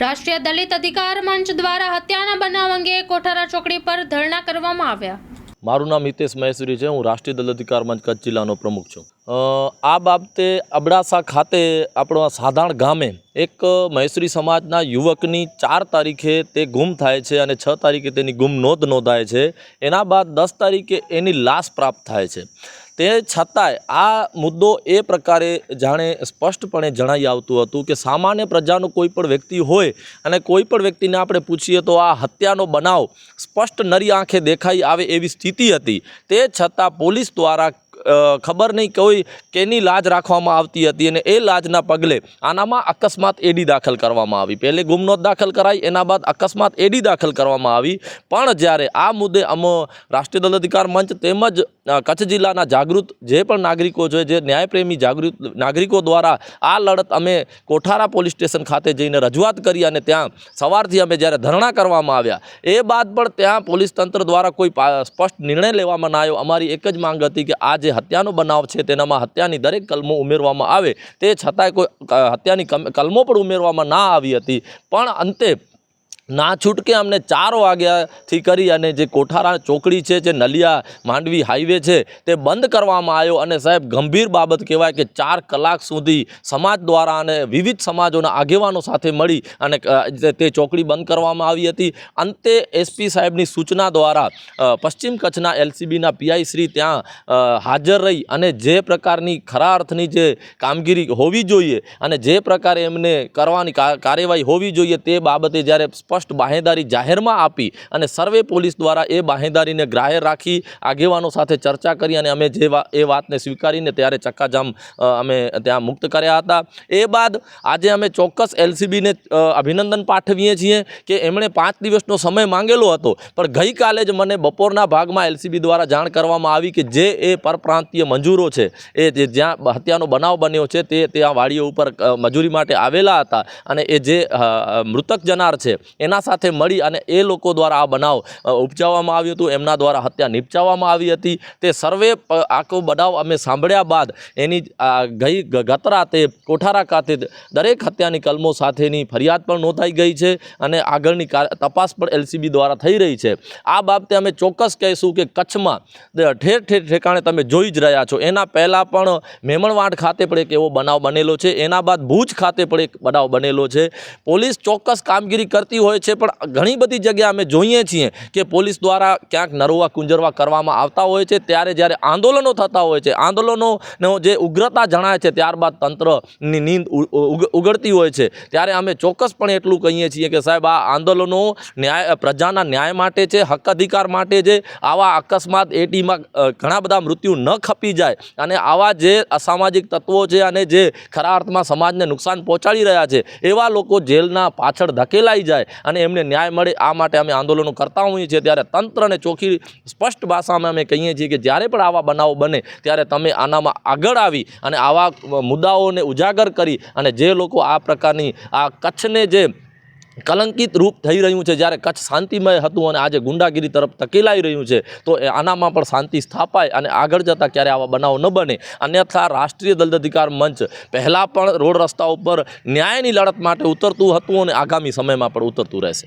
રાષ્ટ્રીય દલિત અધિકાર મંચ દ્વારા હત્યાના બનાવ અંગે કોઠારા ચોકડી પર ધરણા કરવામાં આવ્યા. મારું નામ હિતેશ મહેશ્વરી છે. હું રાષ્ટ્રીય દલ અધિકાર મંચ કચ્છ જિલ્લાનો પ્રમુખ છું. આ બાબતે અબડાસા ખાતે આપણો સાધારણ ગામે એક મહેશ્વરી સમાજના યુવકની ચાર તારીખે તે ગુમ થાય છે અને છ તારીખે તેની ગુમ નોંધ નોંધાય છે. એના બાદ દસ તારીખે એની લાશ પ્રાપ્ત થાય છે. તે છતાંય આ મુદ્દો એ પ્રકારે જાણે સ્પષ્ટપણે જણાઈ આવતું હતું કે સામાન્ય પ્રજાનો કોઈ પણ વ્યક્તિ હોય અને કોઈ પણ વ્યક્તિને આપણે પૂછીએ તો આ હત્યાનો બનાવ સ્પષ્ટ નરી આંખે દેખાઈ આવે એવી સ્થિતિ હતી. તે છતાં પોલીસ દ્વારા ખબર નહીં કોઈ કેની લાજ રાખવામાં આવતી હતી અને એ લાજના પગલે આનામાં અકસ્માત એડી દાખલ કરવામાં આવી. પહેલે ગુમનોત દાખલ કરાઈ, એના બાદ અકસ્માત એડી દાખલ કરવામાં આવી. પણ જ્યારે આ મુદ્દે અમો, રાષ્ટ્રીય દલ અધિકાર મંચ તેમજ કચ્છ જિલ્લાના જાગૃત જે પણ નાગરિકો છે, જે ન્યાયપ્રેમી જાગૃત નાગરિકો દ્વારા આ લડત અમે કોઠારા પોલીસ સ્ટેશન ખાતે જઈને રજૂઆત કરી અને ત્યાં સવારથી અમે જ્યારે ધરણા કરવામાં આવ્યા, એ બાદ પણ ત્યાં પોલીસ તંત્ર દ્વારા કોઈ સ્પષ્ટ નિર્ણય લેવામાં ના આવ્યો. અમારી એક જ માંગ હતી કે આ જે હત્યાનો બનાવ છે તેનામાં હત્યાની દરેક કલમો ઉમેરવામાં આવે. તે છતાંય કોઈ હત્યાની કલમો પણ ઉમેરવામાં ના આવી હતી. પણ અંતે ના છૂટકે અમને ચાર વાગ્યાથી કરી અને જે કોઠારા ચોકડી છે, જે નલિયા માંડવી હાઈવે છે, તે બંધ કરવામાં આવ્યો અને સાહેબ ગંભીર બાબત કહેવાય કે ચાર કલાક સુધી સમાજ દ્વારા અને વિવિધ સમાજોના આગેવાનો સાથે મળી અને તે ચોકડી બંધ કરવામાં આવી હતી. અંતે એસપી સાહેબની સૂચના દ્વારા પશ્ચિમ કચ્છના એલસીબીના પીઆઈ શ્રી ત્યાં હાજર રહી અને જે પ્રકારની ખરા અર્થની જે કામગીરી હોવી જોઈએ અને જે પ્રકારે એમને કરવાની કાર્યવાહી હોવી જોઈએ તે બાબતે જ્યારે સ્પષ્ટ બાહેદારી જાહેરમાં આપી અને સર્વે પોલીસ દ્વારા એ બાહેદારીને ગ્રાહ્ય રાખી આગેવાનો સાથે ચર્ચા કરી અને અમે જે એ વાતને સ્વીકારીને ત્યારે ચક્કાજામ અમે ત્યાં મુક્ત કર્યા હતા. એ બાદ આજે અમે ચોક્કસ એલસીબીને અભિનંદન પાઠવીએ છીએ કે એમણે પાંચ દિવસનો સમય માંગેલો હતો. પણ ગઈકાલે જ મને બપોરના ભાગમાં એલસીબી દ્વારા જાણ કરવામાં આવી કે જે એ પરપ્રાંતીય મંજૂરો છે, એ જે જ્યાં હત્યાનો બનાવ બન્યો છે, તે ત્યાં વાડીઓ ઉપર મજૂરી માટે આવેલા હતા અને એ જે મૃતક જનાર છે એના સાથે મળી અને એ લોકો દ્વારા આ બનાવ ઉપજાવવામાં આવ્યું હતું. એમના દ્વારા હત્યા નિપજાવવામાં આવી હતી. તે સર્વે આખો બનાવ અમે સાંભળ્યા બાદ એની ગઈ ગત રાતે કોઠારા ખાતે દરેક હત્યાની કલમો સાથેની ફરિયાદ પણ નોંધાઈ ગઈ છે અને આગળની તપાસ પણ એલસીબી દ્વારા થઈ રહી છે. આ બાબતે અમે ચોક્કસ કહીશું કે કચ્છમાં ઠેર ઠેર, ઠેકાણે તમે જોઈ જ રહ્યા છો. એના પહેલાં પણ મેમણવાડ ખાતે પણ એક એવો બનાવ બનેલો છે. એના બાદ ભુજ ખાતે પણ એક બનાવ બનેલો છે. પોલીસ ચોક્કસ કામગીરી કરતી હોય છે, પણ ઘણી બધી જગ્યા અમે જોઈએ છીએ કે પોલીસ દ્વારા ક્યાંક નરવા કુંજરવા કરવામાં આવતા હોય છે, ત્યારે જ્યારે આંદોલનો થતા હોય છે આંદોલનોનો જે ઉગ્રતા જણાય છે, ત્યારબાદ તંત્રની નીંદ ઉગ- ઉગડતી હોય છે, ત્યારે અમે ચોક્કસપણે એટલું કહીએ છીએ કે સાહેબ, આ આંદોલનો ન્યાય પ્રજાના ન્યાય માટે છે, હક અધિકાર માટે છે, આવા અકસ્માત એટીમાં ઘણા બધા મૃત્યુ ન ખપી જાય અને આવા જે અસામાજિક તત્વો છે અને જે ખરા અર્થમાં સમાજને નુકસાન પહોંચાડી રહ્યા છે, એવા લોકો જેલના પાછળ ધકેલાઈ જાય અને એમને ન્યાય મળે આ માટે અમે આંદોલનો કરતા હોઈએ છીએ. ત્યારે તંત્રને ચોખ્ખી સ્પષ્ટ ભાષામાં અમે કહીએ છીએ કે જ્યારે પણ આવા બનાવો બને, ત્યારે તમે આનામાં આગળ આવી અને આવા મુદ્દાઓને ઉજાગર કરી અને જે લોકો આ પ્રકારની આ કચ્છને જે કલંકિત રૂપ થઈ રહ્યું છે. જ્યારે કચ્છ શાંતિમય હતું અને આજે ગુંડાગીરી તરફ ધકેલાઈ રહ્યું છે, તો એ આનામાં પણ શાંતિ સ્થાપાય અને આગળ જતાં ક્યારે આવા બનાવ ન બને. અન્યથા રાષ્ટ્રીય દલદ અધિકાર મંચ પહેલાં પણ રોડ રસ્તા ઉપર ન્યાયની લડત માટે ઉતરતું હતું અને આગામી સમયમાં પણ ઉતરતું રહેશે.